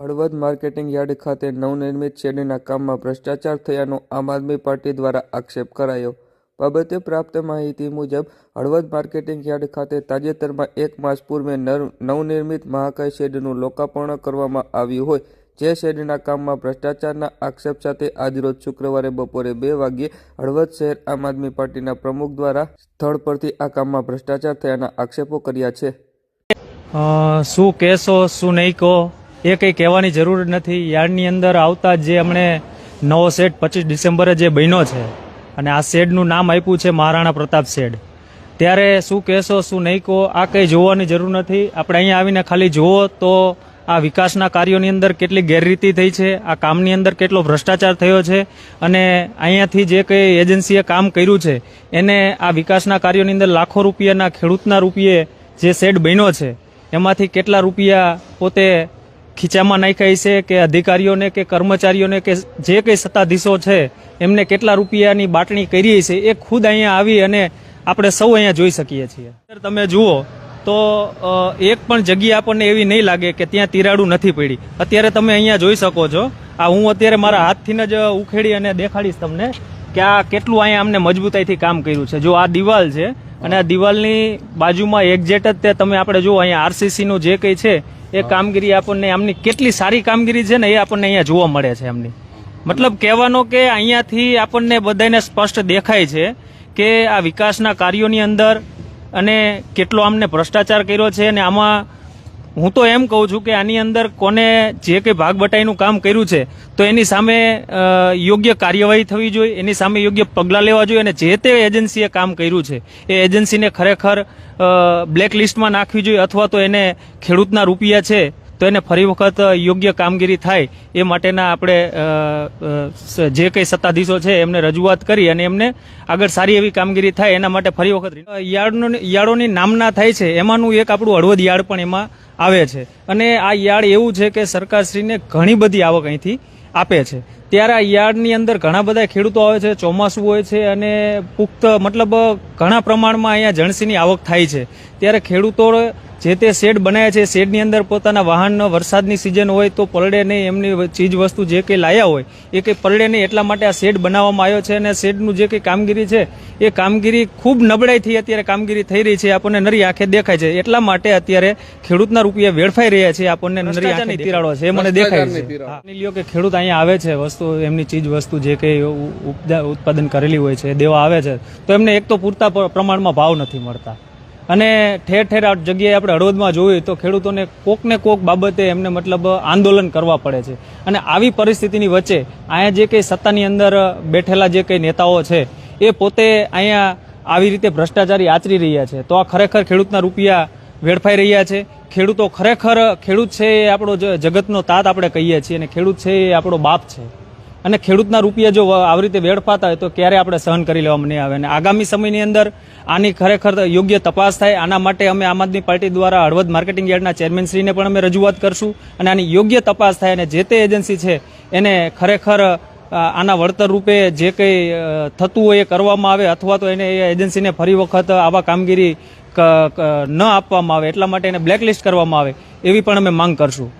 Halvad marketing yard ખાતે નવનિર્મિત શેડના કામમાં ભ્રષ્ટાચાર થયાનો આમ આદમી પાર્ટી દ્વારા આક્ષેપ કરાયો. બાબતે પ્રાપ્ત માહિતી મુજબ, હળવદ માર્કેટિંગ યાર્ડ ખાતે તાજેતરમાં એક માસ પૂર્વે નર- નવનિર્મિત મહાકાય શેડનું લોકાર્પણ કરવામાં આવ્યું હોય, જે શેડના કામમાં ભ્રષ્ટાચારના આક્ષેપ સાથે આજરોજ શુક્રવારે બપોરે બે વાગ્યે હળવદ શહેર આમ આદમી પાર્ટીના પ્રમુખ દ્વારા સ્થળ પરથી આ કામમાં ભ્રષ્ટાચાર થયાના આક્ષેપો કર્યા છે. શું કહેશો, શું નહીં કહો? એ કંઈ કહેવાની જરૂર નથી. યાર્ડની અંદર આવતા જે અમને નવો શેડ પચીસ ડિસેમ્બરે જે બન્યો છે, અને આ શેડનું નામ આપ્યું છે મહારાણા પ્રતાપ શેડ ત્યારે શું કહેશો, શું નહીં કહો, આ કંઈ જોવાની જરૂર નથી. આપણે અહીંયા આવીને ખાલી જુઓ તો આ વિકાસના કાર્યોની અંદર કેટલી ગેરરીતિ થઈ છે, આ કામની અંદર કેટલો ભ્રષ્ટાચાર થયો છે, અને અહીંયાથી જે કંઈ એજન્સીએ કામ કર્યું છે, એને આ વિકાસના કાર્યોની અંદર લાખો રૂપિયાના ખેડૂતના રૂપિયે જે શેડ બન્યો છે, એમાંથી કેટલા રૂપિયા પોતે ખીચામાં નાખ્યા છે કે અધિકારીઓને કે કર્મચારીઓને કે જે કંઈ સત્તાધીશો છે, એમને કેટલા રૂપિયાની બાટણી કરી છે એ ખુદ અહીંયા આવી અને આપણે સૌ અહીંયા જોઈ શકીએ છીએ. તમે જુઓ તો એક પણ જગ્યા આપણને એવી નહીં લાગે કે ત્યાં તિરાડું નથી પડી. અત્યારે તમે અહીંયા જોઈ શકો છો. આ હું અત્યારે મારા હાથથી જ ઉખેડી અને દેખાડીશ તમને કે આ કેટલું અહીંયા અમને મજબૂતાઈથી કામ કર્યું છે. જો આ દિવાલ છે અને આ દિવાલની બાજુમાં એક્ઝેટ જ તે તમે આપણે જુઓ, અહીંયા આરસીસીનું જે કંઈ છે એ કામગીરી આપણને આમની કેટલી સારી કામગીરી છે ને એ આપણને અહીંયા જોવા મળે છે એમની. મતલબ કહેવાનો કે અહીંયાથી આપણને બધાને સ્પષ્ટ દેખાય છે કે આ વિકાસના કાર્યોની અંદર અને કેટલો આમને ભ્રષ્ટાચાર કર્યો છે અને આમાં હું તો એમ કહું છું કે આની અંદર કોને જે કંઈ ભાગ બટાઈનું કામ કર્યું છે, તો એની સામે યોગ્ય કાર્યવાહી થવી જોઈએ, એની સામે યોગ્ય પગલાં લેવા જોઈએ અને જે તે એજન્સીએ કામ કર્યું છે, એ એજન્સીને ખરેખર બ્લેક લિસ્ટમાં નાખવી જોઈએ અથવા તો એને ખેડૂતના રૂપિયા છે તો એને ફરી વખત યોગ્ય કામગીરી થાય એ માટેના આપણે જે કંઈ સત્તાધીશો છે એમને રજૂઆત કરી અને એમને આગળ સારી એવી કામગીરી થાય એના માટે ફરી વખત યાર્ડનો યાર્ડોની નામના થાય છે, એમાંનું એક આપણું હળવદ યાર્ડ પણ એમાં આવે છે. અને આ યાર્ડ એવું છે કે સરકારશ્રીને ઘણી બધી આવક અહીંથી આપે છે. ત્યારે આ યાર્ડની અંદર ઘણા બધા ખેડૂતો આવે છે, ચોમાસું હોય છે અને પુખ્ત, મતલબ ઘણા પ્રમાણમાં અહીંયા જણસીની આવક થાય છે. ત્યારે ખેડૂતો જે તે શેડ બનાવ્યા છે શેડની અંદર પોતાના વાહન વરસાદની સિઝન હોય તો પલડે નહીં એમની ચીજ વસ્તુ જે કંઈ લાયા હોય એ કંઈ પલડે નહીં એટલા માટે આ શેડ બનાવવામાં આવ્યો છે અને શેડનું જે કંઈ કામગીરી છે એ કામગીરી ખૂબ નબળાઈથી અત્યારે કામગીરી થઈ રહી છે આપણને નરી આંખે દેખાય છે. એટલા માટે અત્યારે ખેડૂતના રૂપિયા વેડફાઈ રહ્યા છે આપણને નરી આંખે તિરાડો છે એ મને દેખાય છે. માની લ્યો કે ખેડૂત અહીંયા આવે છે વસ્તુ એમની ચીજ વસ્તુ જે કંઈ ઉત્પાદન કરેલી હોય છે દેવા આવે છે તો એમને એક તો પૂરતા પ્રમાણમાં ભાવ નથી મળતા. અને ઠેર ઠેર આ જગ્યાએ આપણે હળવદમાં જોઈએ તો ખેડૂતોને કોક ને કોક બાબતે એમને મતલબ આંદોલન કરવા પડે છે. અને આવી પરિસ્થિતિની વચ્ચે અહીંયા જે કંઈ સત્તાની અંદર બેઠેલા જે કંઈ નેતાઓ છે, એ પોતે અહીંયા આવી રીતે ભ્રષ્ટાચારી આચરી રહ્યા છે. તો આ ખરેખર ખેડૂતના રૂપિયા વેડફાઈ રહ્યા છે. ખેડૂતો ખરેખર, ખેડૂત છે એ આપણો જગતનો તાત આપણે કહીએ છીએ અને ખેડૂત છે એ આપણો બાપ છે. અને ખેડૂતના રૂપિયા જો આવી રીતે વેડફાતા હોય તો ક્યારે આપણે સહન કરી લેવામાં નહીં આવે? અને આગામી સમયની અંદર આની ખરેખર યોગ્ય તપાસ થાય. આના માટે અમે આમ આદમી પાર્ટી દ્વારા હળવદ માર્કેટિંગ યાર્ડના ચેરમેનશ્રીને પણ અમે રજૂઆત કરશું અને આની યોગ્ય તપાસ થાય અને જે તે એજન્સી છે એને ખરેખર આના વળતર રૂપે જે કંઈ થતું હોય એ કરવામાં આવે અથવા તો એને એ એજન્સીને ફરી વખત આવા કામગીરી ન આપવામાં આવે એટલા માટે એને બ્લેકલિસ્ટ કરવામાં આવે એવી પણ અમે માંગ કરશું.